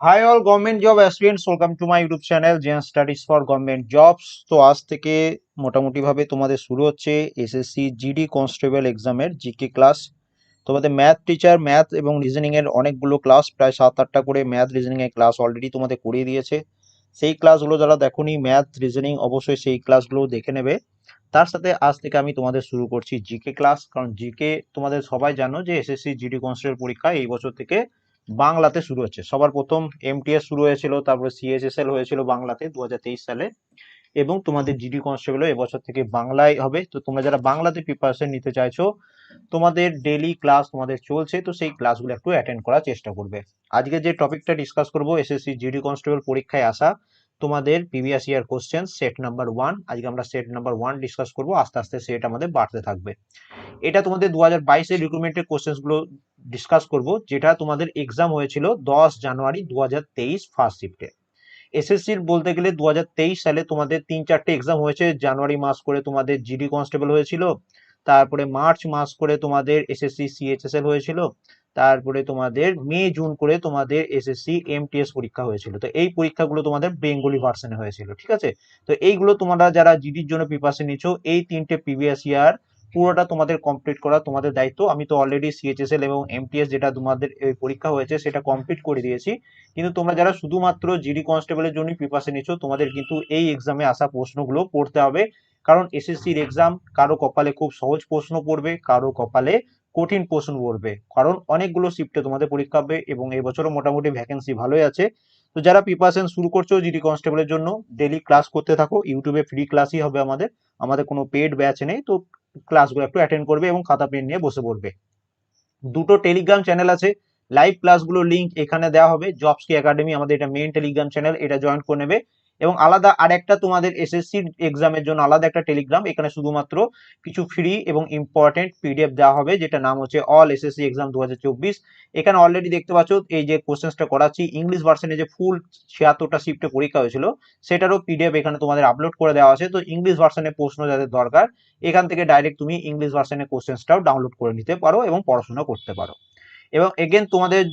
Hi all government job aspirants welcome to my YouTube channel gen studies for government jobs তো আজ থেকে মোটামুটি ভাবে তোমাদের শুরু হচ্ছে এসএসসি জিডি কনস্টেবল এক্সামের জিকে ক্লাস তোমাদের ম্যাথ টিচার ম্যাথ এবং রিজনিং এর অনেকগুলো ক্লাস প্রায় সাত আটটা করে ম্যাথ রিজনিং এর ক্লাস অলরেডি তোমাদের করিয়ে দিয়েছে। সেই ক্লাসগুলো যারা দেখোনি ম্যাথ রিজনিং অবশ্যই সেই ক্লাসগুলো দেখে নেবে। তার সাথে আজ থেকে আমি তোমাদের শুরু করছি জিকে ক্লাস কারণ জিকে তোমাদের সবাই জানো যে এসএসসি জিডি কনস্টেবল পরীক্ষা এই বছর থেকে বাংলাতে শুরু হচ্ছে। সবার প্রথম এমটিএস শুরু হয়েছিল, তারপরে সিএসএসএল হয়েছিল বাংলাতে দু হাজার তেইশ সালে। এবং তোমাদের জিডি কনস্টেবল এবছর থেকে বাংলায় হবে। তো তোমরা যারা বাংলাতে প্রিপারেশন নিতে চাইছো, তোমাদের ডেলি ক্লাস তোমাদের চলছে, তো সেই ক্লাসগুলো একটু অ্যাটেন্ড করার চেষ্টা করবে। আজকে যে টপিকটা ডিসকাস করব এসএসসি জিডি কনস্টেবল পরীক্ষায় আসা তোমাদের previous year question set number one আজকে আমরা সেট নাম্বার ওয়ান ডিসকাস করব, আস্তে আস্তে সেট আমাদের বাড়তে থাকবে। এটা তোমাদের দু হাজার বাইশের রিক্রুটমেন্টের কোশ্চেনগুলো ডিসকাস করব, যেটা তোমাদের এক্সাম হয়েছিল দশ জানুয়ারি দু হাজার তেইশ ফার্স্ট শিফটে এসএসসির বলতে গেলে দু হাজার তেইশ সালে তোমাদের তিন চারটে এক্সাম হয়েছে, জানুয়ারি মাস করে তোমাদের জিডি কনস্টেবল হয়েছিল, তারপরে মার্চ মাস করে তোমাদের এসএসসি সিএইচএসএল হয়েছিল তারপরে তোমাদের মে, জুন করে তোমাদের এসএসসি এমটিএস পরীক্ষা হয়েছিল। তো এই পরীক্ষাগুলো তোমাদের বেঙ্গলি ভার্সনে হয়েছিল, ঠিক আছে? তো এইগুলো তোমরা যারা জিডির জন্য প্রিপারেশন নিচ্ছ এই তিনটে প্রিভিয়াস ইয়ার পুরোটা তোমাদের কমপ্লিট করা তোমাদের দায়িত্ব। আমি তো অলরেডি সিএইচএসএল এবং এমটিএস যেটা তোমাদের এই পরীক্ষা হয়েছে সেটা কমপ্লিট করে দিয়েছি। কিন্তু তোমরা যারা শুধুমাত্র জিডি কনস্টেবলের জন্য প্রিপারেশন নিচ্ছ তোমাদের কিন্তু এই এক্সামে আসা প্রশ্নগুলো পড়তে হবে। কারণ এসএসসির এক্সাম কারও কপালে খুব সহজ প্রশ্ন পড়বে, কারও কপালে কঠিন প্রশ্ন পড়বে কারণ অনেকগুলো শিফটে তোমাদের পরীক্ষা হবে এবং এবছরও মোটামুটি ভ্যাকেন্সি ভালোই আছে। তো যারা প্রিপারেশন শুরু করছ জিডি কনস্টেবলের জন্য ডেলি ক্লাস করতে থাকো ইউটিউবে ফ্রি ক্লাসই হবে আমাদের। আমাদের কোনো পেড ব্যাচ নেই, তো ক্লাসগুলো একটু অ্যাটেন্ড করবে এবং খাতা পেন নিয়ে বসে পড়বে। দুটো টেলিগ্রাম চ্যানেল আছে লাইভ ক্লাসগুলোর লিঙ্ক এখানে দেওয়া হবে। জবস কি একাডেমি আমাদের এটা মেইন টেলিগ্রাম চ্যানেল এটা জয়েন করে নেবে। এবং আলাদা আর একটা তোমাদের এসএসসি এক্সামের জন্য আলাদা একটা টেলিগ্রাম এখানে শুধুমাত্র কিছু ফ্রি এবং ইম্পর্টেন্ট পিডিএফ দেওয়া হবে যেটা নাম হচ্ছে অল এসএসসি এক্সাম দু হাজার চব্বিশ। এখানে অলরেডি দেখতে পাচ্ছ, এই যে কোশ্চেন্সটা করাচ্ছি ইংলিশ ভার্সনে যে ফুল ছিয়াত্তরটা শিফটে পরীক্ষা হয়েছিল, সেটারও পিডিএফ এখানে তোমাদের আপলোড করে দেওয়া আছে। তো ইংলিশ ভার্সনে প্রশ্ন যাদের দরকার, এখান থেকে ডাইরেক্ট তুমি ইংলিশ ভার্সনে কোশ্চেন্সটাও ডাউনলোড করে নিতে পারো এবং পড়াশোনা করতে পারো। এবং এগেন তোমাদের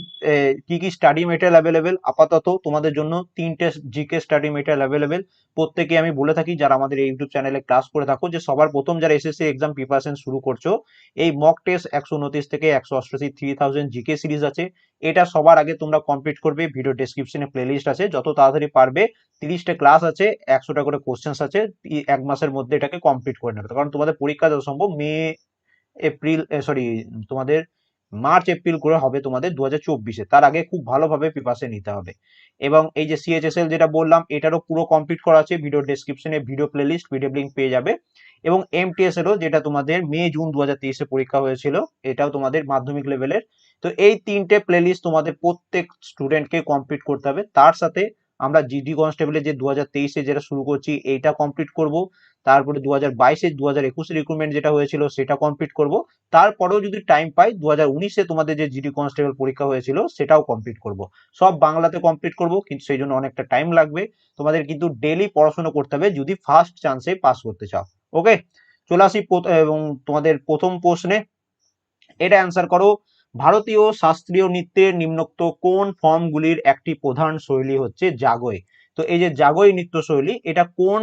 কি কি স্টাডি মেটেরিয়াল অ্যাভেলেবেল আপাতত তোমাদের জন্য তিনটে জিকে স্টাডি মেটেরিয়াল অ্যাভেলেবেল প্রত্যেকে আমি বলে থাকি, যারা আমাদের এই ইউটিউব চ্যানেলে ক্লাস করে থাকো, যে সবার প্রথম যারা এসএসসি এক্সাম প্রিপারেশন শুরু করছ, এই মক টেস্ট একশো উনত্রিশ থেকে একশো অষ্টআশি থ্রি থাউজেন্ড জিকে সিরিজ আছে। এটা সবার আগে তোমরা কমপ্লিট করবে ভিডিও ডেসক্রিপশনে প্লেলিস্ট আছে। যত তাড়াতাড়ি পারবে, তিরিশটা ক্লাস আছে, একশোটা করে কোশ্চেন্স আছে এক মাসের মধ্যে এটাকে কমপ্লিট করে নেবে। কারণ তোমাদের পরীক্ষা যত সম্ভব মে, এপ্রিল সরি তোমাদের মার্চ এপ্রিল করে হবে তোমাদের দু হাজার চব্বিশে। তার আগে খুব ভালোভাবে প্রিপারেশন নিতে হবে। এবং এই যে সিএইচএসএল যেটা বললাম, এটারও পুরো কমপ্লিট করা আছে ভিডিও ডেসক্রিপশনে ভিডিও প্লেলিস্ট ভিডিও লিঙ্ক পেয়ে যাবে। এবং এমটিএস এরও যেটা তোমাদের মে জুন দু হাজার তেইশে পরীক্ষা হয়েছিল, এটাও তোমাদের মাধ্যমিক লেভেলের তো এই তিনটে প্লেলিস্ট তোমাদের প্রত্যেক স্টুডেন্টকে কমপ্লিট করতে হবে। তার সাথে আমরা জিডি কনস্টেবলের যে দু হাজার তেইশে যেটা শুরু করছি, এইটা কমপ্লিট করব। তারপরে দু হাজার বাইশে দু হাজার একুশে রিক্রুটমেন্ট যেটা হয়েছিল, সেটা কমপ্লিট করব। তারপরেও যদি টাইম পাই দু হাজার উনিশে তোমাদের যে জিডি কনস্টেবল পরীক্ষা হয়েছিল, সেটাও কমপ্লিট করব। সব বাংলাতে কমপ্লিট করব, কিন্তু সেই জন্য অনেকটা টাইম লাগবে। তোমাদের কিন্তু ডেলি পড়াশোনা করতে হবে, যদি ফার্স্ট চান্সে পাস করতে চাও। ওকে চলে আসি এবং তোমাদের প্রথম প্রশ্নে। এটা অ্যান্সার করো। ভারতীয় শাস্ত্রীয় নৃত্যের নিম্নোক্ত কোন ফর্মগুলির একটি প্রধান শৈলী হচ্ছে জাগই তো এই যে জাগই নৃত্য শৈলী এটা কোন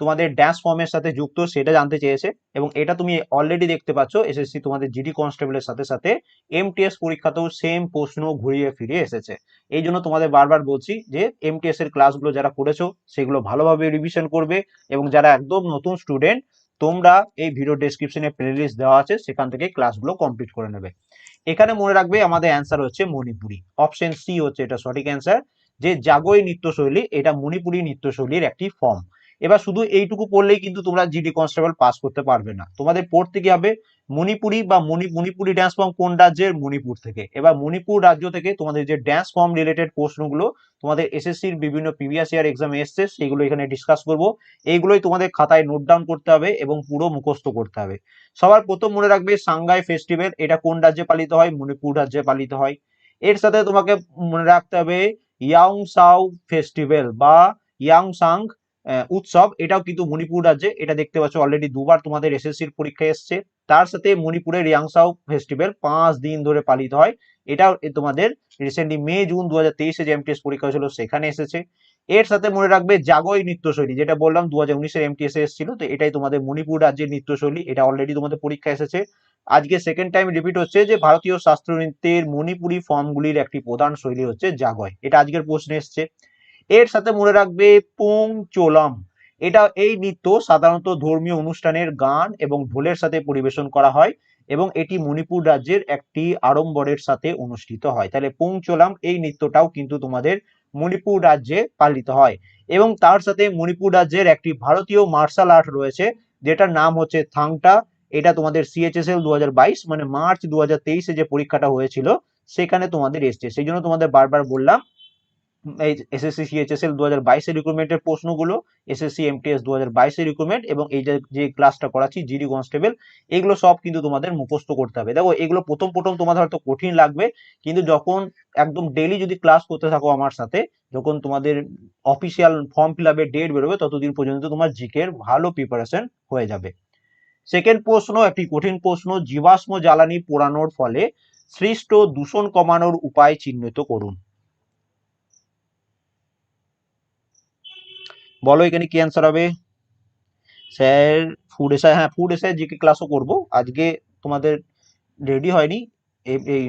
তোমাদের ড্যান্স ফর্মের সাথে যুক্ত সেটা জানতে চেয়েছে এবং এটা তুমি অলরেডি দেখতে পাচ্ছ এসএসসি তোমাদের জিডি কনস্টেবলের সাথে সাথে এমটিএস পরীক্ষাতেও সেম প্রশ্ন ঘুরিয়ে ফিরিয়ে এসেছে। এই জন্য তোমাদের বারবার বলছি যে এমটিএস এর ক্লাসগুলো যারা করেছ, সেগুলো ভালোভাবে রিভিশন করবে এবং যারা একদম নতুন স্টুডেন্ট তোমরা এই ভিডিও ডেসক্রিপশনে প্লেলিস্ট দেওয়া আছে, সেখান থেকে ক্লাসগুলো কমপ্লিট করে নেবে। এখানে মনে রাখবে আমাদের অ্যান্সার হচ্ছে মণিপুরি। অপশন সি হচ্ছে এটা সঠিক অ্যান্সার যে জাগোই নৃত্যশৈলী, এটা মণিপুরি নৃত্যশৈলীর একটি ফর্ম এবার শুধু এইটুকু পড়লেই কিন্তু তোমরা জিডি কনস্টেবল পাস করতে পারবে না। তোমাদের পড়তে কি হবে মণিপুরি বা মণি মণিপুরি ড্যান্স ফর্ম কোন রাজ্যের? মণিপুর থেকে। এবার মণিপুর রাজ্য থেকে তোমাদের যে ড্যান্স ফর্ম রিলেটেড প্রশ্নগুলো তোমাদের এসএসসির বিভিন্ন প্রিভিয়াস ইয়ার এক্সামে এসছে, সেগুলো এখানে ডিসকাস করব। এইগুলোই তোমাদের খাতায় নোট ডাউন করতে হবে এবং পুরো মুখস্থ করতে হবে। সবার প্রথম মনে রাখবে সাংগাই ফেস্টিভ্যাল এটা কোন রাজ্যে পালিত হয়? মণিপুর রাজ্যে পালিত হয়। এর সাথে তোমাকে মনে রাখতে হবে ইয়াং সাউ ফেস্টিভ্যাল বা ইয়াং সাং উৎসব। এটাও কিন্তু মণিপুর রাজ্যে। এটা দেখতে পাচ্ছ অলরেডি দুবার তোমাদের এসএসসির পরীক্ষা এসছে। তার সাথে মণিপুরের রিয়াংসাও ফেস্টিভ্যাল পাঁচ দিন ধরে পালিত হয়। এটাও তোমাদের রিসেন্টলি মে, জুন দু হাজার তেইশে যে এমটিএস পরীক্ষা হয়েছিল, সেখানে এসেছে। এর সাথে মনে রাখবে জাগই নৃত্যশৈলী, যেটা বললাম দু হাজার উনিশের এমটিএস এসেছিল। তো এটাই তোমাদের মণিপুর রাজ্যের নৃত্যশৈলী। এটা অলরেডি তোমাদের পরীক্ষা এসেছে। আজকে সেকেন্ড টাইম রিপিট হচ্ছে যে ভারতীয় শাস্ত্রীয় নৃত্যের মণিপুরি ফর্মগুলির একটি প্রধান শৈলী হচ্ছে জাগয় এটা আজকের প্রশ্নে এসছে। এর সাথে মনে রাখবে পুং চোলাম। এটা এই নৃত্য সাধারণত ধর্মীয় অনুষ্ঠানের গান এবং ঢোলের সাথে পরিবেশন করা হয় এবং এটি মণিপুর রাজ্যের একটি আড়ম্বরের সাথে অনুষ্ঠিত হয়। তাহলে পুংচোলাম এই নৃত্যটাও কিন্তু তোমাদের মণিপুর রাজ্যে পালিত হয়। এবং তার সাথে মণিপুর রাজ্যের একটি ভারতীয় মার্শাল আর্ট রয়েছে, যেটার নাম হচ্ছে থাংটা। এটা তোমাদের সিএচএসএল দু হাজার বাইশ মানে মার্চ দু হাজার যে পরীক্ষাটা হয়েছিল, সেখানে তোমাদের এসছে। সেই জন্য তোমাদের বারবার বললাম এসএসসি সিএইচএসএল দু হাজার বাইশের রিক্রুটমেন্টের প্রশ্নগুলো এসএসসি এমটিএস দু হাজার বাইশের রিক্রুটমেন্ট এবং এই যে ক্লাসটা করাচ্ছি জিডি কনস্টেবল এগুলো সব কিন্তু তোমাদের মুখস্থ করতে হবে। দেখো, এগুলো প্রথম প্রথম তোমাদের হয়তো কঠিন লাগবে, কিন্তু যখন একদম ডেলি যদি ক্লাস করতে থাকো আমার সাথে, যখন তোমাদের অফিসিয়াল ফর্ম ফিল আপের ডেট বেরোবে, ততদিন পর্যন্ত তোমার জিকের ভালো প্রিপারেশন হয়ে যাবে। সেকেন্ড প্রশ্ন, একটি কঠিন প্রশ্ন, জীবাশ্ম জ্বালানি পোড়ানোর ফলে সৃষ্ট দূষণ কমানোর উপায় চিহ্নিত করুন। বলো এখানে কি অ্যান্সার হবে? স্যার ফুড এসে হ্যাঁ ফুড এসে জিকে ক্লাসও করব। আজকে তোমাদের রেডি হয়নি। এই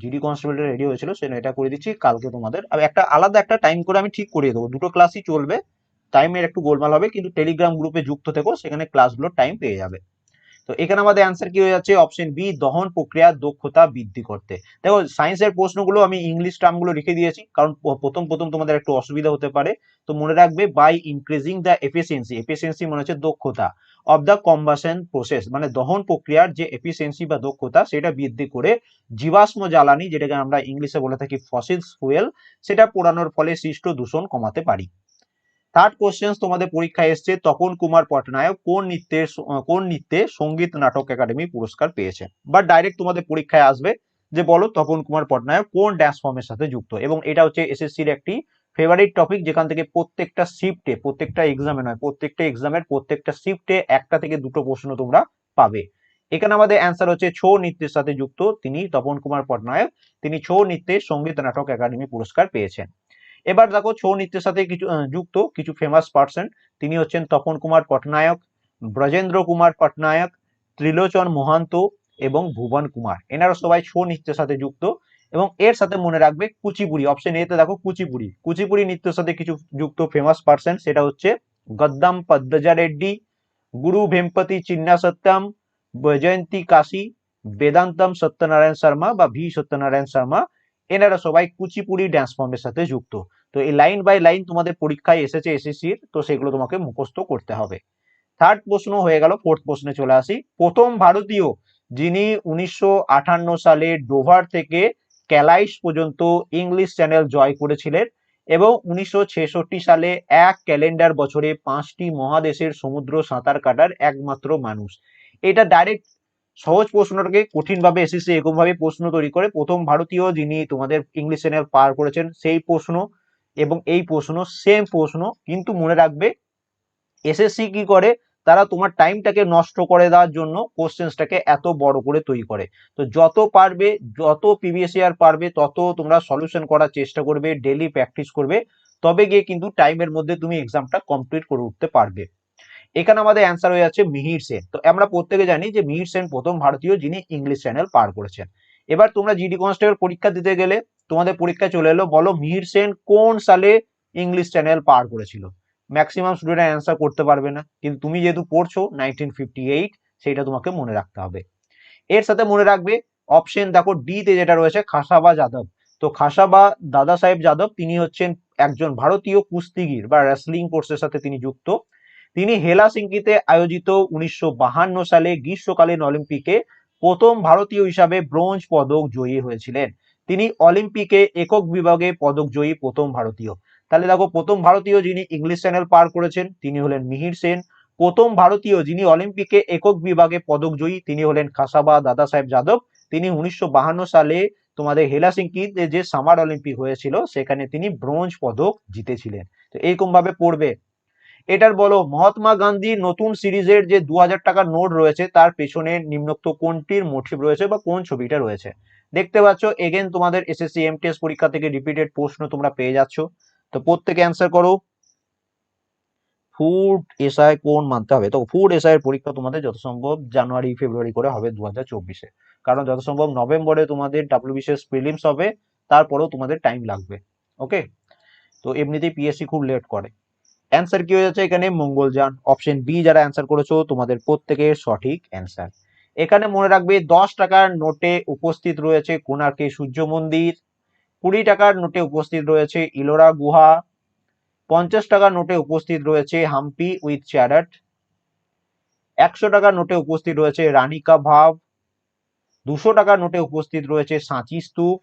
জিডি কনস্টেবলটা রেডি হয়েছিল সেটা এটা করে দিচ্ছি। কালকে তোমাদের। আর একটা আলাদা একটা টাইম করে আমি ঠিক করিয়ে দেবো। দুটো ক্লাসই চলবে। টাইমের একটু গোলমাল হবে, কিন্তু টেলিগ্রাম গ্রুপে যুক্ত থেকো, সেখানে ক্লাসগুলোর টাইম পেয়ে যাবে। তো এখানে আমাদের অ্যান্সার কি হয়ে যাচ্ছে? অপশন বি দহন প্রক্রিয়ার দক্ষতা বৃদ্ধি করতে। দেখো সায়েন্সের প্রশ্নগুলো আমি ইংলিশ টার্মগুলো রেখে দিয়েছি, কারণ প্রথম প্রথম তোমাদের একটু অসুবিধা হতে পারে। তো মনে রাখবে by increasing the efficiency efficiency মানে হচ্ছে দক্ষতা অফ দ্য কম্বাসন প্রসেস মানে দহন প্রক্রিয়ার যে এফিসিয়েন্সি বা দক্ষতা, সেটা বৃদ্ধি করে জীবাশ্ম জ্বালানি, যেটাকে আমরা ইংলিশে বলে থাকি ফসিলস ফুয়েল সেটা পোড়ানোর ফলে সৃষ্ট দূষণ কমাতে পারি। থার্ড কোশ্চেন তোমাদের পরীক্ষায় এসছে, তপন কুমার পটনায়ক কোন নৃত্যের কোন নৃত্যে সংগীত নাটক একাডেমি পুরস্কার পেয়েছেন বা ডাইরেক্ট তোমাদের পরীক্ষায় আসবে যে বলো তপন কুমার পটনায়ক কোন ড্যান্স ফর্মের সাথে যুক্ত? এবং এটা হচ্ছে এসএসসির একটি ফেভারিট টপিক যেখান থেকে প্রত্যেকটা শিফটে প্রত্যেকটা এক্সামে নয়, প্রত্যেকটা এক্সামের প্রত্যেকটা শিফটে একটা থেকে দুটো প্রশ্ন তোমরা পাবে। এখানে আমাদের অ্যান্সার হচ্ছে ছৌ নৃত্যের সাথে যুক্ত, তিনি তপন কুমার পটনায়ক তিনি ছৌ নৃত্যে সংগীত নাটক একাডেমি পুরস্কার পেয়েছেন। এবার দেখো ছৌ নৃত্যের সাথে কিছু যুক্ত কিছু ফেমাস পার্সন তিনি হচ্ছেন তপন কুমার পটনায়ক, ব্রজেন্দ্র কুমার পটনায়ক, ত্রিলোচন মহান্ত এবং ভুবন কুমার। এনারা সবাই ছৌ নৃত্যের সাথে যুক্ত এবং এর সাথে মনে রাখবে কুচিপুড়ি। অপশন এতে দেখো কুচিপুড়ি। কুচিপুড়ি নৃত্যের সাথে কিছু যুক্ত ফেমাস পার্সন সেটা হচ্ছে গদ্দাম পদ্মজা রেড্ডি, গুরু ভেম্পতি চিন্না সত্যম বৈজয়ন্তী কাশী, বেদান্তম সত্যনারায়ণ শর্মা বা ভি সত্যনারায়ণ শর্মা। এনারা সবাই কুচিপুড়ি ড্যান্স ফর্মের সাথে যুক্ত। তো এই লাইন বাই লাইন তোমাদের পরীক্ষায় এসেছে এসএসসির তো সেগুলো তোমাকে মুখস্থ করতে হবে। থার্ড প্রশ্ন হয়ে গেল ফোর্থ প্রশ্নে চলে আসি। প্রথম ভারতীয় যিনি উনিশশো আটান্ন সালে ডোভার থেকে ক্যালাইস পর্যন্ত ইংলিশ চ্যানেল জয় করেছিলেন এবং উনিশশো ছেষট্টি সালে এক ক্যালেন্ডার বছরে পাঁচটি মহাদেশের সমুদ্র সাঁতার কাটার একমাত্র মানুষ। এটা ডাইরেক্ট সহজ প্রশ্নটাকে কঠিন ভাবে এসএসসি এরকম ভাবে প্রশ্ন তৈরি করে প্রথম ভারতীয় যিনি তোমাদের ইংলিশ চ্যানেল পার করেছেন, সেই প্রশ্ন এবং এই প্রশ্ন সেম প্রশ্ন কিন্তু মনে রাখবে এসএসসি কি করে? তারা তোমার টাইমটাকে নষ্ট করে দেওয়ার জন্য কোশ্চেন্সটাকে এত বড় করে তৈরি করে। তো যত পারবে, যত প্রিভিয়াস ইয়ার পারবে, তত তোমরা সলিউশন করার চেষ্টা করবে ডেলি প্র্যাকটিস করবে, তবে গিয়ে কিন্তু টাইমের মধ্যে তুমি এক্সামটা কমপ্লিট করে উঠতে পারবে। এখানে আমাদের অ্যান্সার হয়ে যাচ্ছে মিহির সেন। তো আমরা প্রত্যেকে জানি যে মিহির সেন প্রথম ভারতীয় যিনি ইংলিশ চ্যানেল পার করেছেন। এবার তোমরা জিডি কনস্টেবল পরীক্ষা দিতে গেলে তোমাদের পরীক্ষা চলে এলো, বলো মিহির সেন কোন সালে ইংলিশ চ্যানেল পার করেছিল? ম্যাক্সিমাম স্টুডেন্ট অ্যান্সার করতে পারবে না, কিন্তু তুমি যেহেতু পড়ছো নাইনটিন ফিফটি এইট সেইটা তোমাকে মনে রাখতে হবে। এর সাথে মনে রাখবে অপশন দেখো ডি তে যেটা রয়েছে, খাসাবা যাদব। তো খাসাবা দাদা সাহেব যাদব, তিনি হচ্ছেন একজন ভারতীয় কুস্তিগির বা রেসলিং কোর্সের সাথে তিনি যুক্ত। তিনি হেলাসিঙ্কিতে আয়োজিত উনিশশো সালে গ্রীষ্মকালীন অলিম্পিকে প্রথম ভারতীয় হিসাবে ব্রোঞ্জ পদক জয়ী হয়েছিলেন। তিনি অলিম্পিকে একক বিভাগে পদক জয়ী প্রথম ভারতীয়। তাহলে দেখো, প্রথম ভারতীয় যিনি ইংলিশ চ্যানেল পার করেছেন, তিনি হলেন মিহির সেন। প্রথম ভারতীয় যিনি অলিম্পিকে একক বিভাগে পদক জয়ী, তিনি হলেন খাসাবা দাদা সাহেব যাদব। তিনি উনিশশো সালে তোমাদের হেলাসিঙ্কিতে যে সামার অলিম্পিক হয়েছিল, সেখানে তিনি ব্রোঞ্জ পদক জিতেছিলেন। তো এইরকম ভাবে পড়বে। এটার বলো, মহাত্মা গান্ধীর নতুন সিরিজের যে দু হাজার টাকার নোট রয়েছে, তার পেছনে নিম্নোক্ত কোনটির মোটিভ রয়েছে বা কোন ছবিটা রয়েছে? দেখতে পাচ্ছ এগেন তোমাদের এসএসসি এমটিএস পরীক্ষা থেকে রিপিটেড প্রশ্ন তোমরা পেয়ে যাচ্ছ। তো প্রত্যেকে অ্যান্সার করো। ফুড এসআই কোন মানতে হবে? তো ফুড এসআই এর পরীক্ষা তোমাদের যত সম্ভব জানুয়ারি ফেব্রুয়ারি করে হবে দু হাজার চব্বিশে। কারণ যত সম্ভব নভেম্বরে তোমাদের ডাব্লিউবিসিএস প্রিলিমস হবে, তারপরেও তোমাদের টাইম লাগবে। ওকে তো এমনিতেই পিএসসি খুব লেট করে। অ্যান্সার কি হয়ে যাচ্ছে এখানে? মঙ্গলযান অপশন বি যারা অ্যান্সার করেছ, তোমাদের প্রত্যেকের সঠিক অ্যান্সার এখানে মনে রাখবে দশ টাকার নোটে উপস্থিত রয়েছে কোণার্কে সূর্য মন্দির, কুড়ি টাকার নোটে উপস্থিত রয়েছে ইলোরা গুহা, পঞ্চাশ টাকার নোটে উপস্থিত রয়েছে হাম্পি উইথ চ্যারেট, একশো টাকার নোটে উপস্থিত রয়েছে রানিকা ভাব, দুশো টাকার নোটে উপস্থিত রয়েছে সাঁচি স্তূপ,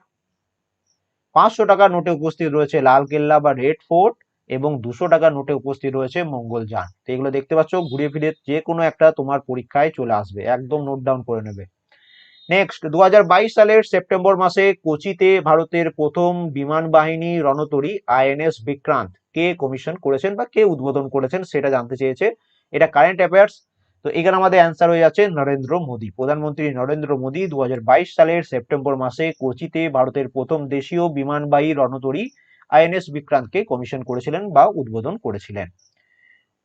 পাঁচশো টাকার নোটে উপস্থিত রয়েছে লাল কেল্লা বা রেড ফোর্ট এবং দুশো টাকার নোটে উপস্থিত রয়েছে মঙ্গলযান তো এগুলো দেখতে পাচ্ছ, ঘুরে ফিরে যে কোনো একটা তোমার পরীক্ষায় চলে আসবে, একদম নোট ডাউন করে নেবে। নেক্সট দুহাজার বাইশ সালের সেপ্টেম্বর মাসে কোচিতে ভারতের প্রথম বিমান বাহিনী রণতরী, আইএনএস বিক্রান্ত, কে কমিশন করেছেন বা কে উদ্বোধন করেছেন সেটা জানতে চেয়েছে। এটা কারেন্ট অ্যাফেয়ার্স তো এখানে আমাদের অ্যান্সার হয়ে যাচ্ছে নরেন্দ্র মোদী। প্রধানমন্ত্রী নরেন্দ্র মোদী দু হাজার বাইশ সালের সেপ্টেম্বর মাসে কোচিতে ভারতের প্রথম দেশীয় বিমানবাহী রণতরী আইএনএস বিক্রান্তকে কমিশন করেছিলেন বা উদ্বোধন করেছিলেন।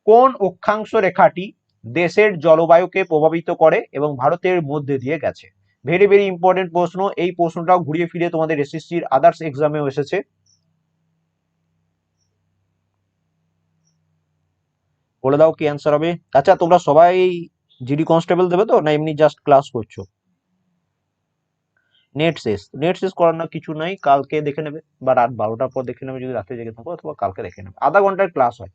কোন অক্ষাংশ রেখাটি দেশের জলবায়ুকে প্রভাবিত করে এবং ভারতের মধ্যে দিয়ে গেছে? ভেরি ভেরি ইম্পর্টেন্ট প্রশ্ন। এই প্রশ্নটাও ঘুরিয়ে ফিরে তোমাদের এসএসসির আদার্স এক্সামেও এসেছে। বলে দাও কি অ্যান্সার হবে? আচ্ছা তোমরা সবাই জিডি কনস্টেবল দেবে তো? না এমনি জাস্ট ক্লাস করছ? নেট শেষ। নেট শেষ করার না কিছু নাই, কালকে দেখে নেবে বা রাত বারোটার পর দেখে নেবে, যদি রাতে জেগে থাকো অথবা কালকে দেখে নেবে। আধা ঘণ্টার ক্লাস হয়।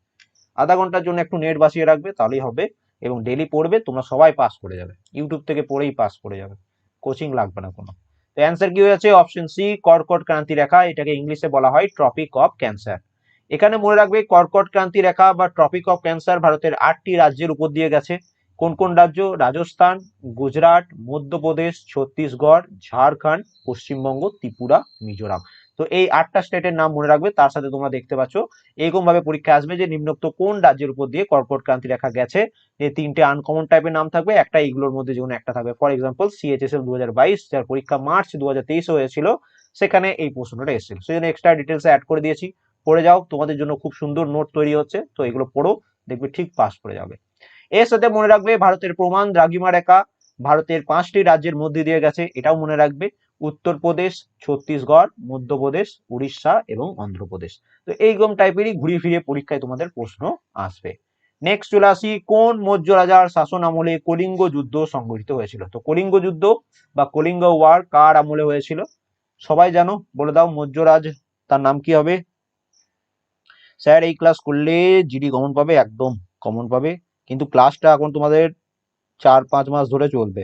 আধা ঘণ্টার জন্য একটু নেট বাসিয়ে রাখবে, তাহলেই হবে। এবং ডেলি পড়বে, তোমরা সবাই পাস করে যাবে। ইউটিউব থেকে পড়েই পাস করে যাবে। কোচিং লাগবে না কোনো। তো অ্যান্সার কি হয়েছে? অপশন সি কর্কট ক্রান্তি রেখা, এটাকে ইংলিশে বলা হয় ট্রপিক অফ ক্যান্সার এখানে মনে রাখবে কর্কট ক্রান্তি রেখা বা ট্রপিক অফ ক্যান্সার ভারতের আটটি রাজ্যের উপর দিয়ে গেছে। কোন কোন রাজ্য? রাজস্থান, গুজরাট, মধ্যপ্রদেশ, ছত্তিশগড়, ঝাড়খণ্ড, পশ্চিমবঙ্গ, ত্রিপুরা, মিজোরাম। তো এই আটটা স্টেটের নাম মনে রাখবে, তার সাথে তোমরা দেখতে পাচ্ছ এরকম ভাবে পরীক্ষা আসবে যে নিম্নোক্ত কোন রাজ্যের উপর দিয়ে কর্কট ক্রান্তি রেখা গেছে। এই তিনটে আনকমন টাইপের নাম থাকবে, একটা এইগুলোর মধ্যে যেকোনো একটা থাকবে। ফর এক্সাম্পল সিএইচএসএল দু যার পরীক্ষা মার্চ দু হাজার হয়েছিল, সেখানে এই প্রশ্নটা এসেছিল। সেই জন্য এক্সট্রা ডিটেলস অ্যাড করে দিয়েছি। পড়ে যাও, তোমাদের জন্য খুব সুন্দর নোট তৈরি হচ্ছে, তো এগুলো পড়ো, দেখবে ঠিক পাস করে যাবে। এর সাথে মনে রাখবে ভারতের প্রমাণ, দ্রাঘিমা রেখা, ভারতের পাঁচটি রাজ্যের মধ্যে দিয়ে গেছে, এটাও মনে রাখবে। উত্তরপ্রদেশ, ছত্তিশগড়, মধ্যপ্রদেশ, উড়িষ্যা এবং অন্ধ্রপ্রদেশ। তো এইরকম টাইপেরই ঘুরিয়ে ফিরিয়ে পরীক্ষায় তোমাদের প্রশ্ন আসবে। নেক্সট চলে আসি, কোন মৌর্য রাজার শাসন আমলে কলিঙ্গ যুদ্ধ সংঘটিত হয়েছিল? তো কলিঙ্গ যুদ্ধ বা কলিঙ্গ ওয়ার কার আমলে হয়েছিল? সবাই জানো, বলে দাও মৌর্যরাজ তার নাম কি হবে? স্যার, এই ক্লাস করলে জিডি কমন পাবে, একদম কমন পাবে। কিন্তু ক্লাসটা এখন তোমাদের চার পাঁচ মাস ধরে চলবে।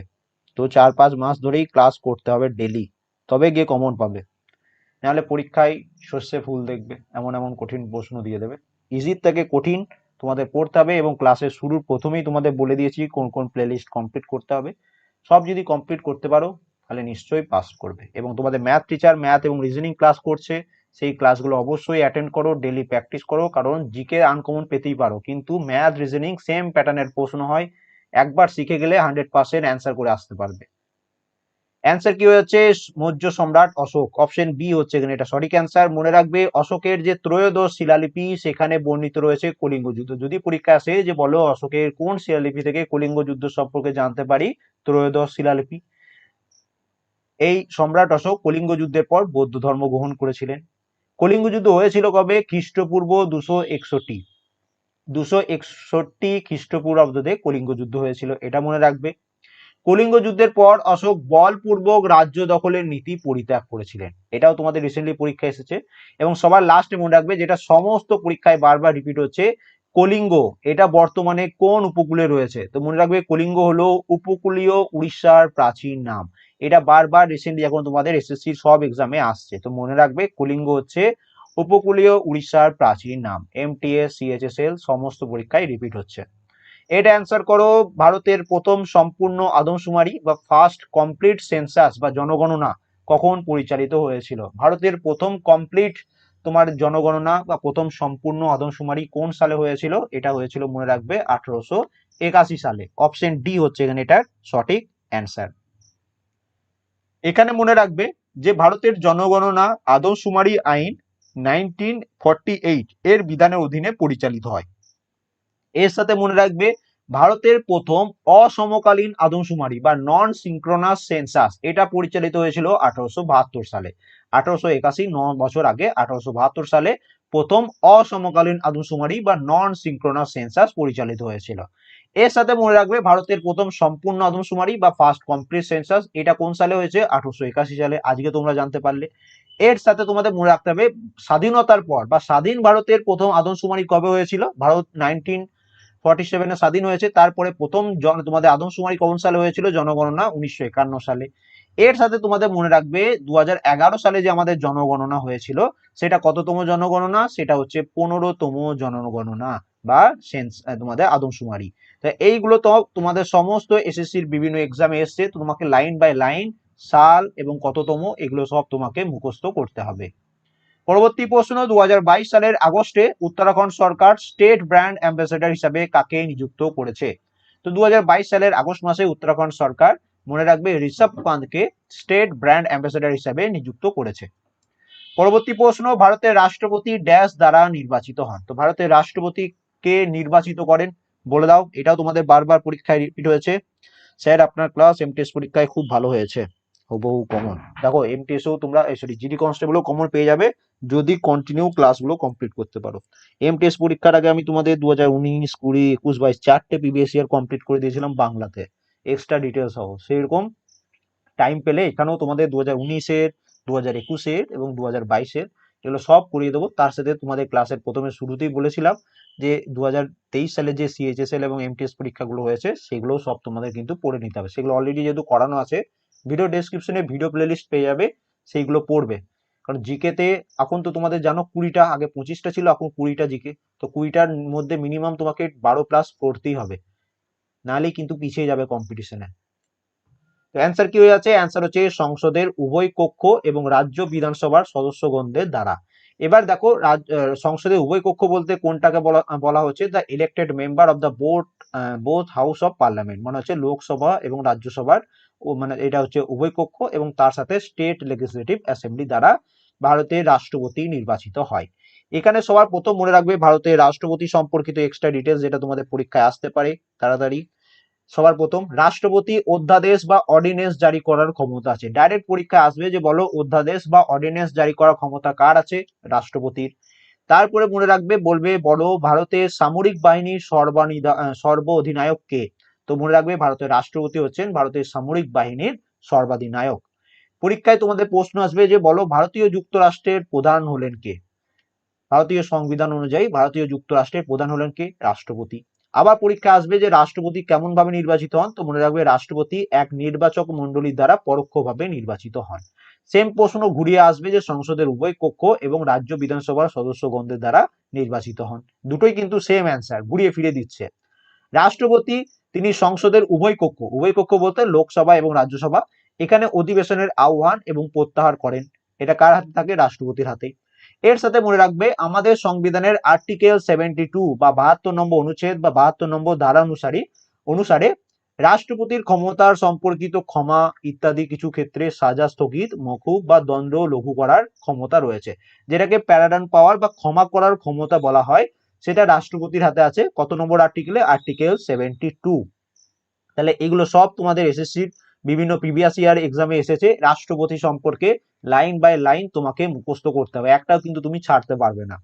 তো চার পাঁচ মাস ধরেই ক্লাস করতে হবে ডেলি তবে গিয়ে কমন পাবে। নাহলে পরীক্ষায় শস্যে ফুল দেখবে, এমন এমন কঠিন প্রশ্ন দিয়ে দেবে। ইজির থেকে কঠিন তোমাদের পড়তে হবে এবং ক্লাসের শুরুর প্রথমেই তোমাদের বলে দিয়েছি কোন কোন প্লেলিস্ট কমপ্লিট করতে হবে। সব যদি কমপ্লিট করতে পারো, তাহলে নিশ্চয়ই পাস করবে। এবং তোমাদের ম্যাথ টিচার ম্যাথ এবং রিজনিং ক্লাস করছে। সেই ক্লাসগুলো অবশ্যই অ্যাটেন্ড করো ডেলি প্র্যাকটিস করো, কারণ জিকে আনকমন পেতেই পারো। কিন্তু ম্যাথ রিজনিং সেম প্যাটার্নের প্রশ্ন হয়, একবার শিখে গেলে হান্ড্রেড পার্সেন্ট অ্যান্সার করে আসতে পারবে। অ্যান্সার কি হচ্ছে মৌর্য সম্রাট অশোক। অপশন বি হচ্ছে এখানে এটা। সঠিক অ্যান্সার মনে রাখবে, অশোকের যে ত্রয়োদশ শিলালিপি, সেখানে বর্ণিত রয়েছে কলিঙ্গ যুদ্ধ। যদি পরীক্ষা আসে যে বলো অশোকের কোন শিলালিপি থেকে কলিঙ্গ যুদ্ধ সম্পর্কে জানতে পারি, ত্রয়োদশ শিলালিপি। এই সম্রাট অশোক কলিঙ্গ যুদ্ধের পর বৌদ্ধ ধর্ম গ্রহণ করেছিলেন। কলিঙ্গ যুদ্ধ হয়েছিল কবে? খ্রিস্টপূর্ব দুশো একষট্টি। দুশো একষট্টি খ্রিস্টপূর্বাব্দে কলিঙ্গ যুদ্ধ হয়েছিল, এটা মনে রাখবে। কলিঙ্গ যুদ্ধের পর অশোক বলপূর্বক রাজ্য দখলের নীতি পরিত্যাগ করেছিলেন। এটাও তোমাদের রিসেন্টলি পরীক্ষা এসেছে। এবং সবার লাস্টে মনে রাখবে যেটা সমস্ত পরীক্ষায় বারবার রিপিট হচ্ছে, কলিঙ্গ। এটা বর্তমানে কোন উপকূলে রয়েছে? তো মনে রাখবে কলিঙ্গ হলো উপকূলীয় উড়িষ্যার প্রাচীন নাম। এটা বারবার রিসেন্টলি এখন তোমাদের এসএসসির সব এক্সামে আসছে, তো মনে রাখবে কলিঙ্গ হচ্ছে উপকূলীয় উড়িষ্যার প্রাচীন নাম এমটিএস সিএইচএসএল সমস্ত পরীক্ষায় রিপিট হচ্ছে। এটা অ্যান্সার করো ভারতের প্রথম সম্পূর্ণ আদমশুমারি বা ফার্স্ট কমপ্লিট সেন্সাস বা জনগণনা কখন পরিচালিত হয়েছিল? ভারতের প্রথম কমপ্লিট তোমার জনগণনা বা প্রথম সম্পূর্ণ আদমশুমারি কোন সালে হয়েছিল? এটা হয়েছিল মনে রাখবে আঠারোশো একাশি সালে। অপশন ডি হচ্ছে এখানে এটার সঠিক অ্যান্সার এখানে মনে রাখবে যে ভারতের জনগণনা আদমশুমারি আইন নাইনটিন এর বিধানের অধীনে পরিচালিত হয়। এর সাথে মনে রাখবে ভারতের প্রথম অসমকালীন আদমশুমারি বা নন সিঙ্ক্রোনাস সেন্সাস এটা পরিচালিত হয়েছিল আঠারোশো বাহাত্তর সালে। আঠারোশো একাশি, ন বছর আগে আঠারোশো বাহাত্তর সালে প্রথম অসমকালীন আদমশুমারি বা নন সিঙ্ক্রোনাস সেন্সাস পরিচালিত হয়েছিল। এর সাথে মনে রাখবে ভারতের প্রথম সম্পূর্ণ আদমশুমারি বা ফার্স্ট কমপ্লিট সেন্সাস এটা কোন সালে হয়েছে? আঠারোশো একাশি সালে। আজকে তোমরা জানতে পারলে। এর সাথে তোমাদের মনে রাখতে হবে, স্বাধীনতার পর বা স্বাধীন ভারতের প্রথম আদমশুমারি কবে হয়েছিল? ভারত নাইনটিন ফর্টি সেভেনে স্বাধীন হয়েছে, তারপরে প্রথম তোমাদের আদমশুমারি কোন সালে হয়েছিল? জনগণনা উনিশশো একান্ন সালে। এর সাথে তোমাদের মনে রাখবে দু হাজার এগারো সালে যে আমাদের জনগণনা হয়েছিল, সেটা কততম জনগণনা? সেটা হচ্ছে পনেরোতম জনগণনা বা সেন্স তোমাদের আদমশুমারি। এইগুলো তো তোমাদের সমস্ত এসএসসির বিভিন্ন এক্সামে এসছে তোমাকে লাইন বাই লাইন সাল এবং কততম এগুলো সব তোমাকে মুখস্থ করতে হবে। পরবর্তী প্রশ্ন দুই হাজার বাইশ সালের আগস্টে উত্তরাখণ্ড সরকার স্টেট ব্র্যান্ড অ্যাম্বাসেডর হিসাবে কাকে নিযুক্ত করেছে? তো দু হাজার বাইশ সালের আগস্ট মাসে উত্তরাখণ্ড সরকার মনে রাখবে ঋষভ পান্তকে স্টেট ব্র্যান্ড অ্যাম্বাসেডর হিসাবে নিযুক্ত করেছে। পরবর্তী প্রশ্ন, ভারতের রাষ্ট্রপতি ড্যাশ দ্বারা নির্বাচিত হন। তো ভারতের রাষ্ট্রপতি কে নির্বাচিত করেন? বলে দাও, এটাও তোমাদের বারবার পরীক্ষায় রিপিট হয়েছে। স্যার, আপনার ক্লাস এমটিএস পরীক্ষায় খুব ভালো হয়েছে। হুবহু কমন দেখো এমটিএসও তোমরা সরি জিডি কনস্টেবলও কমন পেয়ে যাবে যদি কন্টিনিউ ক্লাসগুলো কমপ্লিট করতে পারো। এমটিএস পরীক্ষার আগে আমি তোমাদের দু হাজার উনিশ, কুড়ি, একুশ, বাইশ, চারটে প্রিভিয়াস ইয়ার কমপ্লিট করে দিয়েছিলাম বাংলাতে। এক্সট্রা ডিটেলস সহ। সেরকম টাইম পেলে এখানেও তোমাদের দু হাজার উনিশের দু হাজার একুশের এবং দু হাজার বাইশের এগুলো সব করিয়ে দেবো। তার সাথে তোমাদের ক্লাসের প্রথমে শুরুতেই বলেছিলাম যে দু হাজার তেইশ সালে যে সিএইচএসএল এবং এমটিএস পরীক্ষাগুলো হয়েছে সেগুলো সব তোমাদের কিন্তু পড়ে নিতে হবে। সেগুলো অলরেডি যেহেতু করানো আছে ভিডিও ডেসক্রিপশনে ভিডিও প্লেলিস্ট পেয়ে যাবে, সেইগুলো পড়বে। কারণ জিকেতে এখন তো তোমাদের জানো কুড়িটা, আগে পঁচিশটা ছিল, এখন কুড়িটা জিকে তো কুড়িটার মধ্যে মিনিমাম তোমাকে বারো প্লাস করতেই হবে। নাহলে কিন্তু পিছিয়ে যাবে কম্পিটিশনে তো অ্যান্সার কি হয়ে যাচ্ছে? অ্যান্সার হচ্ছে সংসদের উভয় কক্ষ এবং রাজ্য বিধানসভার সদস্যগণদের দ্বারা। এবার দেখো সংসদের উভয় কক্ষ বলতে কোনটাকে বলা বলা হচ্ছে? The elected member of the board both house of parliament মানে হচ্ছে লোকসভা এবং রাজ্যসভার মানে এটা হচ্ছে উভয় কক্ষ এবং তার সাথে স্টেট লেজিসলেটিভ অ্যাসেম্বলি দ্বারা ভারতের রাষ্ট্রপতি নির্বাচিত হয়। এখানে সবার প্রথম মনে রাখবে ভারতের রাষ্ট্রপতি সম্পর্কিত এক্সট্রা ডিটেলস যেটা তোমাদের পরীক্ষায় আসতে পারে, তাড়াতাড়ি। সবার প্রথম, রাষ্ট্রপতি অধ্যাদেশ বা অর্ডিনেন্স জারি করার ক্ষমতা আছে। ডাইরেক্ট পরীক্ষায় আসবে যে বলো অধ্যাদেশ বা অর্ডিনেন্স জারি করার ক্ষমতা কার আছে? রাষ্ট্রপতির। তারপরে মনে রাখবে, বলবে বড় ভারতের সামরিক বাহিনীর সর্ব অধিনায়ক কে? তো মনে রাখবে ভারতের রাষ্ট্রপতি হচ্ছেন ভারতের সামরিক বাহিনীর সর্বাধিনায়ক। পরীক্ষায় তোমাদের প্রশ্ন আসবে যে বলো ভারতীয় যুক্তরাষ্ট্রের প্রধান হলেন কে? ভারতীয় সংবিধান অনুযায়ী ভারতীয় যুক্তরাষ্ট্রের প্রধান হলেন কে? রাষ্ট্রপতি। আবার পরীক্ষা আসবে যে রাষ্ট্রপতি কেমন ভাবে নির্বাচিত হন। তো মনে রাখবে রাষ্ট্রপতি এক নির্বাচক মন্ডলীর দ্বারা পরোক্ষভাবে নির্বাচিত হন। সেম প্রশ্ন ঘুরিয়ে আসবে যে সংসদের উভয় কক্ষ এবং রাজ্য বিধানসভার সদস্যগণদের দ্বারা নির্বাচিত হন। দুটোই কিন্তু সেম অ্যান্সার ঘুরিয়ে ফিরে দিচ্ছে। রাষ্ট্রপতি, তিনি সংসদের উভয় কক্ষ উভয় কক্ষ বলতে লোকসভা এবং রাজ্যসভা, এখানে অধিবেশনের আহ্বান এবং প্রত্যাহার করেন। এটা কার হাতে থাকে? রাষ্ট্রপতির হাতে এর সাথে মনে রাখবে, আমাদের সংবিধানের আর্টিকেল সেভেন্টি টু বা বাহাত্তর নম্বর অনুচ্ছেদ বা বাহাত্তর নম্বর ধারা অনুসারী, অনুসারে রাষ্ট্রপতির ক্ষমতার সম্পর্কিত ক্ষমা ইত্যাদি কিছু ক্ষেত্রে সাজা স্থগিত, মকুব বা দ্বন্দ্ব লঘু করার ক্ষমতা রয়েছে। যেটাকে প্যারাডান পাওয়ার বা ক্ষমা করার ক্ষমতা বলা হয়, সেটা রাষ্ট্রপতির হাতে আছে। কত নম্বর আর্টিকেলে আর্টিকেল সেভেন্টি টু তাহলে এগুলো সব তোমাদের এসএসসির বিভিন্ন প্রিভিয়াস ইয়ার এক্সামে এসেছে, রাষ্ট্রপতি সম্পর্কে লাইন বাই লাইন তোমাকে মুখস্থ করতে হবে, একটাও কিন্তু তুমি ছাড়তে পারবে না।